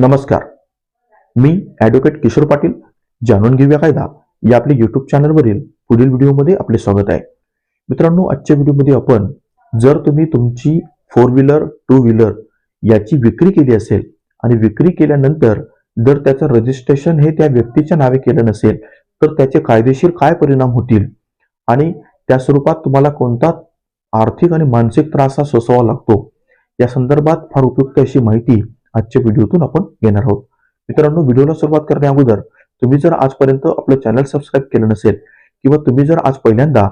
नमस्कार. मी ॲडव्होकेट किशोर पाटील. जाणून घेऊया कायदा. या आपल्या युट्यूब चॅनलवरील पुढील व्हिडिओमध्ये आपले स्वागत आहे. मित्रांनो आजच्या व्हिडिओमध्ये आपण जर तुम्ही तुमची फोर व्हीलर टू व्हीलर याची विक्री केली असेल आणि विक्री केल्यानंतर जर त्याचं रजिस्ट्रेशन हे त्या व्यक्तीच्या नावे केलं नसेल तर त्याचे कायदेशीर काय परिणाम होतील? आणि त्या स्वरूपात तुम्हाला कोणता आर्थिक आणि मानसिक त्रास हा सोसावा लागतो? या संदर्भात फार उपयुक्त अशी माहिती आजच्या व्हिडिओतून आपण घेणार आहोत. मित्रांनो व्हिडिओला सुरुवात करण्या अगोदर तुम्ही जर आजपर्यंत आपलं चॅनल सबस्क्राईब केलं नसेल किंवा तुम्ही जर आज पहिल्यांदा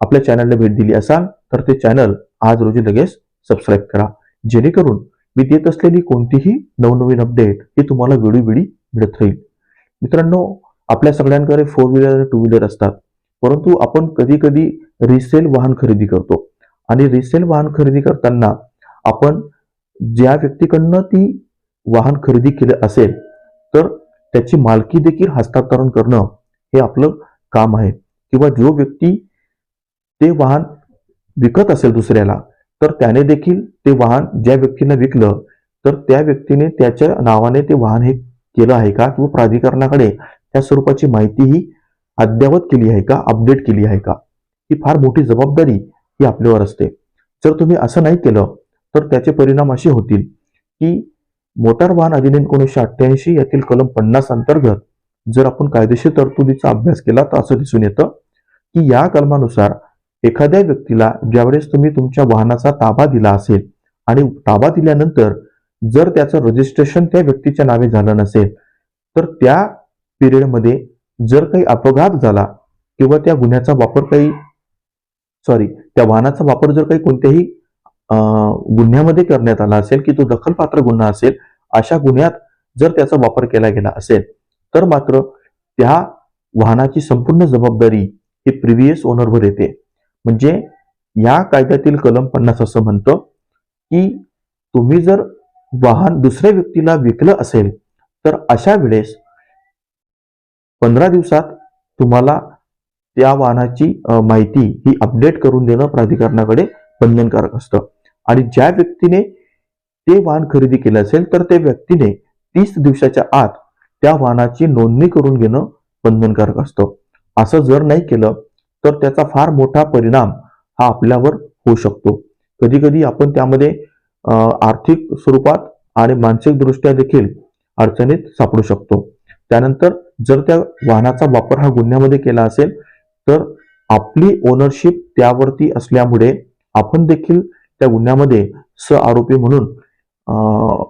आपल्या चॅनलला भेट दिली असाल तर ते चॅनल आज रोजी लगेच सबस्क्राईब करा. जेणेकरून मी देत असलेली कोणतीही नवनवीन अपडेट ही तुम्हाला वेळोवेळी मिळत राहील. मित्रांनो आपल्या सगळ्यांकडे फोर व्हीलर आणि टू व्हीलर असतात. परंतु आपण कधी कधी रिसेल वाहन खरेदी करतो. आणि रिसेल वाहन खरेदी करताना आपण ज्या व्यक्तीकडनं ती वाहन खरेदी केलं असेल तर त्याची मालकी देखील हस्तांतरण करणं हे आपलं काम आहे. किंवा जो व्यक्ती ते वाहन विकत असेल दुसऱ्याला तर त्याने देखील ते वाहन ज्या व्यक्तीला विकलं तर त्या व्यक्तीने त्याच्या नावाने ते वाहन हे केलं आहे का? किंवा प्राधिकरणाकडे त्या स्वरूपाची माहितीही अद्ययावत केली आहे का? अपडेट केली आहे का? ही फार मोठी जबाबदारी ही आपल्यावर असते. जर तुम्ही असं नाही केलं तर त्याचे परिणाम असे होतील की मोटार वाहन अधिनियम एकोणीसशे अठ्ठ्याऐंशी यातील कलम पन्नास अंतर्गत जर आपण कायदेशीर तरतुदीचा अभ्यास केला तर असं दिसून येतं की या कलमानुसार एखाद्या व्यक्तीला ज्यावेळेस तुम्ही तुमच्या वाहनाचा ताबा दिला असेल आणि ताबा दिल्यानंतर जर त्याचं रजिस्ट्रेशन त्या व्यक्तीच्या नावे झालं नसेल तर त्या पिरियडमध्ये जर काही अपघात झाला किंवा त्या गुन्ह्याचा वापर काही सॉरी त्या वाहनाचा वापर जर काही कोणत्याही गुन्ह्यामध्ये करण्यात आला असेल की तो दखलपात्र गुन्हा असेल अशा गुन्ह्यात जर त्याचा वापर केला गेला असेल तर मात्र त्या वाहनाची संपूर्ण जबाबदारी ही प्रिव्हियस ओनरवर येते. म्हणजे या कायद्यातील कलम पन्नास असं म्हणतं की तुम्ही जर वाहन दुसऱ्या व्यक्तीला विकलं असेल तर अशा वेळेस पंधरा दिवसात तुम्हाला त्या वाहनाची माहिती ही अपडेट करून देणं प्राधिकरणाकडे बंधनकारक असतं. आणि ज्या व्यक्तीने ते वाहन खरेदी केलं असेल तर त्या व्यक्तीने तीस दिवसाच्या आत त्या वाहनाची नोंदणी करून घेणं बंधनकारक असतं. असं जर नाही केलं तर त्याचा फार मोठा परिणाम हा आपल्यावर होऊ शकतो. कधी कधी आपण त्यामध्ये आर्थिक स्वरूपात आणि मानसिकदृष्ट्या देखील अडचणीत सापडू शकतो. त्यानंतर जर त्या वाहनाचा वापर हा गुन्ह्यामध्ये केला असेल तर आपली ओनरशिप त्यावरती असल्यामुळे आपण देखील त्या गुन्ह्यामध्ये स आरोपी म्हणून अं,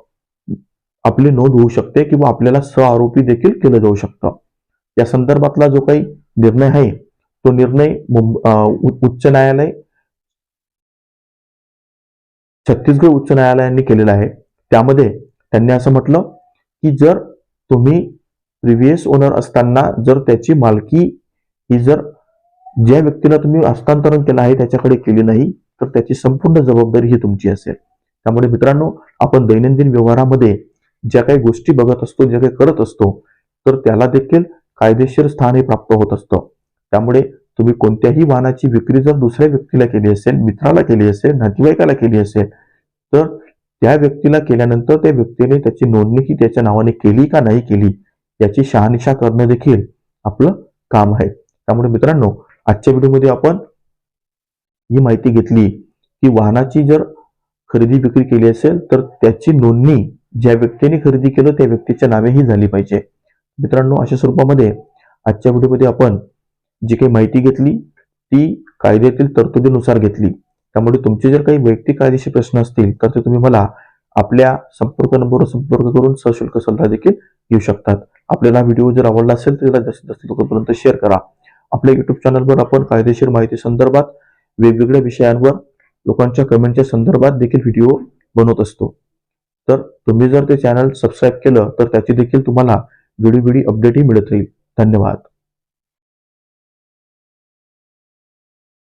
आपली नोंद होऊ शकते किंवा आपल्याला स आरोपी देखील केलं जाऊ शकतं. या संदर्भातला जो काही निर्णय आहे तो निर्णय उच्च न्यायालय छत्तीसगड उच्च न्यायालयाने केलेला आहे. त्यामध्ये त्यांनी असं म्हटलं की जर तुम्ही प्रिव्हियस ओनर असताना जर त्याची मालकी ही जर ज्या व्यक्तीला तुम्ही हस्तांतरण केलं आहे त्याच्याकडे केली नाही तर त्याची संपूर्ण जबाबदारी ही तुमची असेल. त्यामुळे मित्रांनो आपण दैनंदिन व्यवहारामध्ये ज्या काही गोष्टी बघत असतो ज्या काही करत असतो तर त्याला देखील कायदेशीर स्थान हे प्राप्त होत असतं. त्यामुळे तुम्ही कोणत्याही वाहनाची विक्री जर दुसऱ्या व्यक्तीला केली असेल मित्राला केली असेल नातेवाईकाला केली असेल तर त्या व्यक्तीला केल्यानंतर त्या व्यक्तीने त्याची नोंदणी ही त्याच्या नावाने केली का नाही केली याची शहानिशा करणं देखील आपलं काम आहे. त्यामुळे मित्रांनो आजच्या व्हिडिओमध्ये आपण ही माहिती घेतली की वाहनाची जर खरेदी विक्री केली असेल तर त्याची नोंदणी ज्या व्यक्तीने खरेदी केलं त्या व्यक्तीच्या नावेही झाली पाहिजे. मित्रांनो अशा स्वरूपामध्ये आजच्या व्हिडिओमध्ये आपण जी काही माहिती घेतली ती कायद्यातील तरतुदीनुसार घेतली. त्यामुळे तुमचे जर काही वैयक्तिक कायदेशीर प्रश्न असतील तर ते तुम्ही मला आपल्या संपर्क नंबरवर संपर्क करून सशुल्क सल्ला देखील घेऊ शकतात. आपल्याला व्हिडिओ जर आवडला असेल तर त्याला जास्तीत जास्त लोकांपर्यंत शेअर करा. आपल्या युट्यूब चॅनलवर आपण कायदेशीर माहिती संदर्भात वेगवेगळ्या विषयांवर लोकांच्या कमेंटच्या संदर्भात देखील व्हिडिओ बनवत असतो. तर तुम्ही जर ते चॅनल सबस्क्राईब केलं तर त्याची देखील तुम्हाला वेळोवेळी अपडेटही मिळत राहील. धन्यवाद.